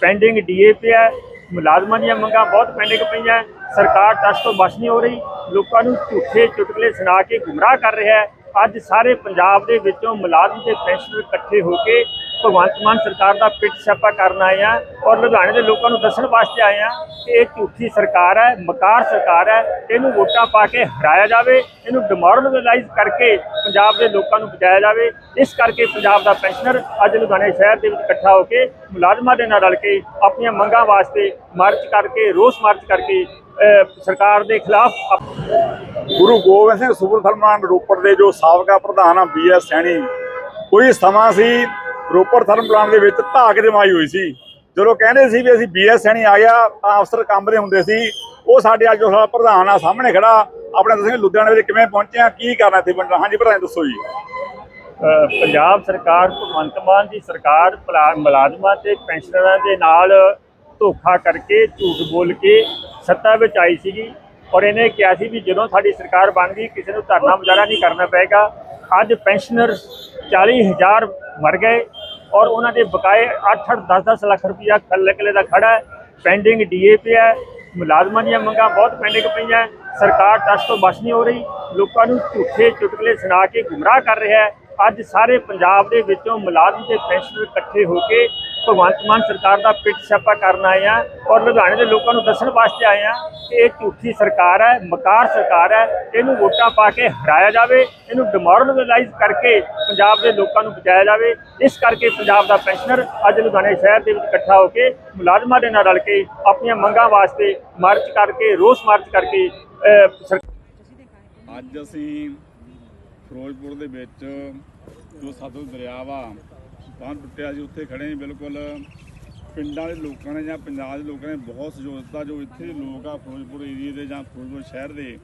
Pending DAP ਹੈ, ਮੁਲਾਜ਼ਮਾਂ ਦੀਆਂ ਮੰਗਾਂ ਬਹੁਤ ਪੈਂਡਿੰਗ ਪਈਆਂ, ਸਰਕਾਰ ਟੱਚ ਤੋਂ ਬਚ ਨਹੀਂ ਹੋ ਰਹੀ, ਲੋਕਾਂ ਨੂੰ ਝੂਠੇ ਚੁਟਕਲੇ ਸੁਣਾ ਕੇ ਗੁੰਮਰਾਹ ਕਰ ਰਿਹਾ ਹੈ। ਅੱਜ ਸਾਰੇ ਪੰਜਾਬ ਦੇ ਵਿੱਚੋਂ ਮੁਲਾਜ਼ਮ ਤੇ ਪੈਨਸ਼ਨਰ ਇਕੱਠੇ ਹੋ ਕੇ ਭਗਵੰਤ ਮਾਨ ਸਰਕਾਰ ਦਾ ਪਿੱਟ ਛਾਪਾ ਕਰਨ ਆਏ ਆ ਔਰ ਲੁਧਿਆਣੇ ਦੇ ਲੋਕਾਂ ਨੂੰ ਦੱਸਣ ਵਾਸਤੇ ਆਏ ਆ ਕਿ ਇਹ ਝੂਠੀ ਸਰਕਾਰ ਹੈ, ਮਕਾਰ ਸਰਕਾਰ ਹੈ, ਇਹਨੂੰ ਵੋਟਾਂ ਪਾ ਕੇ ਹਰਾਇਆ ਜਾਵੇ, ਇਹਨੂੰ ਡਿਮੋਰਲਾਈਜ਼ ਕਰਕੇ ਪੰਜਾਬ ਦੇ ਲੋਕਾਂ ਨੂੰ ਬਚਾਇਆ ਜਾਵੇ। ਇਸ ਕਰਕੇ ਪੰਜਾਬ ਦਾ ਪੈਨਸ਼ਨਰ ਅੱਜ ਲੁਧਿਆਣੇ ਸ਼ਹਿਰ ਦੇ ਵਿੱਚ ਇਕੱਠਾ ਹੋ ਕੇ ਮੁਲਾਜ਼ਮਾਂ ਦੇ ਨਾਲ ਰਲ ਕੇ ਆਪਣੀਆਂ ਮੰਗਾਂ ਵਾਸਤੇ ਮਾਰਚ ਕਰਕੇ, ਰੋਸ ਮਾਰਚ ਕਰਕੇ ਸਰਕਾਰ ਦੇ ਖਿਲਾਫ ਗੁਰੂ ਗੋਬਿੰਦ ਸਿੰਘ ਸੁਪਰ ਰੋਪੜ ਦੇ ਜੋ ਸਾਬਕਾ ਪ੍ਰਧਾਨ ਆ ਬੀਐਸ ਸੈਣੀ, ਕੋਈ ਸਮਾਂ ਸੀ ਰੋਪੜ ਥਰਮ ਪਲਾਂਟ ਦੇ ਵਿੱਚ ਧਾਕ ਜਮਾਈ ਹੋਈ ਸੀ। ਜਦੋਂ ਕਹਿੰਦੇ ਸੀ ਵੀ ਅਸੀਂ ਬੀਐਸ ਸੈਣੀ ਆ ਗਿਆ, ਤਾਂ ਅਫਸਰ ਕੰਮ ਦੇ ਹੁੰਦੇ ਸੀ। ਉਹ ਸਾਡੇ ਅੱਜ ਜੋ ਪ੍ਰਧਾਨ ਆ, ਸਾਹਮਣੇ ਖੜਾ। ਆਪਣੇ ਦੱਸਣਗੇ ਲੁਧਿਆਣੇ ਵਿੱਚ ਕਿਵੇਂ ਪਹੁੰਚੇ ਆ, ਕੀ ਕਰਨਾ ਇੱਥੇ ਬੰਦਾ ਹਾਂਜੀ, ਪ੍ਰਧਾਨ ਦੱਸੋ ਜੀ। ਪੰਜਾਬ ਸਰਕਾਰ, ਭਗਵੰਤ ਮਾਨ ਦੀ ਸਰਕਾਰ ਭਲਾ- ਮੁਲਾਜ਼ਮਾਂ ਤੇ ਪੈਨਸ਼ਨਰਾਂ ਦੇ ਨਾਲ ਧੋਖਾ ਕਰਕੇ, ਝੂਠ ਬੋਲ ਕੇ ਸੱਤਾ ਵਿੱਚ ਆਈ ਸੀਗੀ। ਔਰ ਇਹਨੇ ਕਿਹਾ ਸੀ ਵੀ ਜਦੋਂ ਸਾਡੀ ਸਰਕਾਰ ਬਣ ਗਈ, ਕਿਸੇ ਨੂੰ ਧਰਨਾ ਮੁਜ਼ਾਹਰਾ ਨਹੀਂ ਕਰਨਾ ਪਏਗਾ। ਅੱਜ ਪੈਨਸ਼ਨਰ 40000 ਮਰ ਗਏ। ਔਰ ਉਹਨਾਂ ਦੇ ਬਕਾਏ 8-8 10-10 ਲੱਖ ਰੁਪਇਆ ਕੱਲੇ ਕੱਲੇ ਦਾ ਖੜਾ ਹੈ। ਪੈਂਡਿੰਗ ਡੀਏਪੀ ਹੈ। ਮੁਲਾਜ਼ਮਾਂ ਦੀਆਂ ਮੰਗਾਂ ਬਹੁਤ ਪੈਂਡਿੰਗ ਪਈਆਂ। ਸਰਕਾਰ ਟਸ਼ ਤੋਂ ਬਚ ਨਹੀਂ ਹੋ ਰਹੀ। ਲੋਕਾਂ ਨੂੰ ਝੂਠੇ ਚੁਟਕਲੇ ਸੁਣਾ ਕੇ ਗੁੰਮਰਾਹ ਕਰ ਰਿਹਾ ਹੈ। ਅੱਜ ਸਾਰੇ ਪੰਜਾਬ ਦੇ ਵਿੱਚੋਂ ਮੁਲਾਜ਼ਮ ਤੇ ਪੈਨਸ਼ਨਰ ਇਕੱਠੇ ਹੋ ਕੇ ਭਗਵੰਤ ਮਾਨ ਸਰਕਾਰ ਦਾ ਪਿੱਟ ਛਾਪਾ ਕਰਨ ਆਏ ਆ ਔਰ ਲੁਧਿਆਣੇ ਦੇ ਲੋਕਾਂ ਨੂੰ ਦੱਸਣ ਵਾਸਤੇ ਆਏ ਆ ਕਿ ਇਹ ਝੂਠੀ ਸਰਕਾਰ ਹੈ ਮਕਾਰ ਸਰਕਾਰ ਹੈ ਇਹਨੂੰ ਵੋਟਾਂ ਪਾ ਕੇ ਹਰਾਇਆ ਜਾਵੇ ਇਹਨੂੰ ਡਿਮੋਰਲਾਈਜ਼ ਕਰਕੇ ਪੰਜਾਬ ਦੇ ਲੋਕਾਂ ਨੂੰ ਬਚਾਇਆ ਜਾਵੇ। ਇਸ ਕਰਕੇ ਪੰਜਾਬ ਦਾ ਪੈਨਸ਼ਨਰ ਅੱਜ ਲੁਧਿਆਣੇ ਸ਼ਹਿਰ ਦੇ ਵਿੱਚ ਇਕੱਠਾ ਹੋ ਕੇ ਮੁਲਾਜ਼ਮਾਂ ਦੇ ਨਾਲ ਰਲ ਕੇ ਆਪਣੀਆਂ ਮੰਗਾਂ ਵਾਸਤੇ ਮਾਰਚ ਕਰਕੇ ਰੋਸ ਮਾਰਚ ਕਰਕੇ ਅਹ, ਅੱਜ ਅਸੀਂ ਫਿਰੋਜ਼ਪੁਰ ਦੇ ਵਿੱਚ ਜੋ ਸਤਲੁਜ ਦਰਿਆ ਵਾ, ਬੰਨ ਟੁੱਟਿਆ ਸੀ ਉੱਥੇ ਖੜੇ ਬਿਲਕੁਲ। ਪਿੰਡਾਂ ਦੇ ਲੋਕਾਂ ਨੇ ਜਾਂ ਪੰਜਾਬ ਦੇ ਲੋਕਾਂ ਨੇ ਬਹੁਤ ਸਹਿਯੋਗ ਦਿੱਤਾ, ਜੋ ਇੱਥੇ ਲੋਕ ਆ ਫਿਰੋਜ਼ਪੁਰ ਏਰੀਏ ਦੇ ਜਾਂ ਫਿਰੋਜ਼ਪੁਰ ਸ਼ਹਿਰ ਦੇ,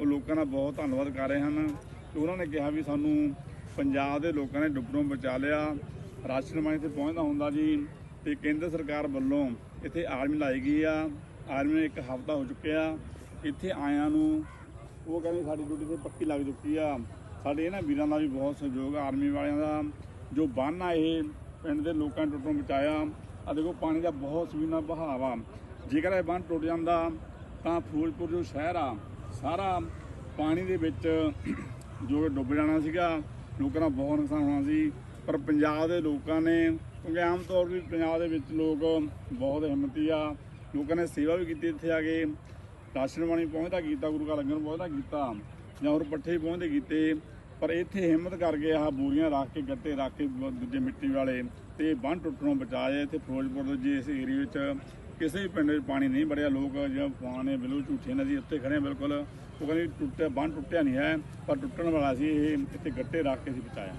ਉਹ ਲੋਕਾਂ ਦਾ ਬਹੁਤ ਧੰਨਵਾਦ ਕਰ ਰਹੇ ਹਨ। ਤੇ ਉਹਨਾਂ ਨੇ ਕਿਹਾ ਵੀ ਸਾਨੂੰ ਪੰਜਾਬ ਦੇ ਲੋਕਾਂ ਨੇ ਡੁੱਬਣੋਂ ਬਚਾ ਲਿਆ। ਰਾਸ਼ਨ ਪਾਣੀ ਇੱਥੇ ਪਹੁੰਚਦਾ ਹੁੰਦਾ ਜੀ। ਤੇ ਕੇਂਦਰ ਸਰਕਾਰ ਵੱਲੋਂ ਇੱਥੇ ਆਰਮੀ ਲਾਈ ਗਈ ਆ। ਆਰਮੀ ਨੂੰ ਇੱਕ ਹਫ਼ਤਾ ਹੋ ਚੁੱਕਿਆ। ਇੱਥੇ ਆਇਆਂ ਨੂੰ ਉਹ ਕਹਿੰਦੇ ਸਾਡੀ ਡਿਊਟੀ ਤੇ ਪੱਕੀ ਲੱਗ ਚੁੱਕੀ ਆ। ਸਾਡੇ ਇਹਨਾਂ ਵੀਰਾਂ ਦਾ ਵੀ ਬਹੁਤ ਸਹਿਯੋਗ ਆ, ਆਰਮੀ ਵਾਲਿਆਂ ਦਾ। ਜੋ ਬੰਨ ਆ ਇਹ ਪਿੰਡ ਦੇ ਲੋਕਾਂ ਨੇ ਟੁੱਟੋਂ ਬਚਾਇਆ ਆ ਦੇਖੋ, ਪਾਣੀ ਦਾ ਬਹੁਤ ਸਵੀਨਾ ਬਹਾਵ ਆ। ਜੇਕਰ ਇਹ ਬੰਨ ਟੁੱਟ ਜਾਂਦਾ, ਤਾਂ ਫਿਰੋਜ਼ਪੁਰ ਜੋ ਸ਼ਹਿਰ ਆ, ਸਾਰਾ ਪਾਣੀ ਦੇ ਵਿੱਚ ਜੋ ਡੁੱਬ ਜਾਣਾ ਸੀਗਾ, ਲੋਕਾਂ ਦਾ ਬਹੁਤ ਨੁਕਸਾਨ ਹੋਣਾ ਸੀ। ਪਰ ਪੰਜਾਬ ਦੇ ਲੋਕਾਂ ਨੇ, ਕਿਉਂਕਿ ਆਮ ਤੌਰ ਤੇ ਪੰਜਾਬ ਦੇ ਵਿੱਚ ਲੋਕ ਬਹੁਤ ਹਿੰਮਤੀ ਆ। ਲੋਕਾਂ ਨੇ ਸੇਵਾ ਵੀ ਕੀਤੀ ਇੱਥੇ ਆ ਕੇ। ਰਾਸ਼ਨ ਪਾਣੀ ਪਹੁੰਚਦਾ ਕੀਤਾ, ਗੁਰੂ ਘਰ ਲੰਗਰ ਪਹੁੰਚਦਾ ਕੀਤਾ। ਜਾਂ ਹੋਰ ਪੱਠੇ ਵੀ ਪਹੁੰਚਦੇ ਕੀਤੇ, ਪਰ ਇੱਥੇ ਹਿੰਮਤ ਕਰਕੇ ਆਹ ਬੋਰੀਆਂ ਰੱਖ ਕੇ, ਗੱਟੇ ਰੱਖ ਕੇ ਦੂਜੇ ਮਿੱਟੀ ਵਾਲੇ ਤੇ ਬੰਨ ਟੁੱਟਣੋਂ ਬਚਾਏ। ਇੱਥੇ ਫਿਰੋਜ਼ਪੁਰ ਦੇ ਜੇ ਇਸ ਏਰੀਏ ਵਿੱਚ ਕਿਸੇ ਵੀ ਪਿੰਡ ਵਿੱਚ ਪਾਣੀ ਨਹੀਂ ਵੜਿਆ। ਲੋਕ ਜਿਹੜਾ ਫਾਨ ਬਿਲਕੁਲ ਝੂਠੇ ਨੇ ਜੀ ਉੱਤੇ ਖੜੇ ਬਿਲਕੁਲ। ਉਹ ਕਹਿੰਦੇ ਟੁੱਟਿਆ, ਬੰਨ ਟੁੱਟਿਆ ਨਹੀਂ ਹੈ, ਪਰ ਟੁੱਟਣ ਵਾਲਾ ਸੀ ਇਹ, ਇੱਥੇ ਗੱਟੇ ਰੱਖ ਕੇ ਅਸੀਂ ਬਚਾਇਆ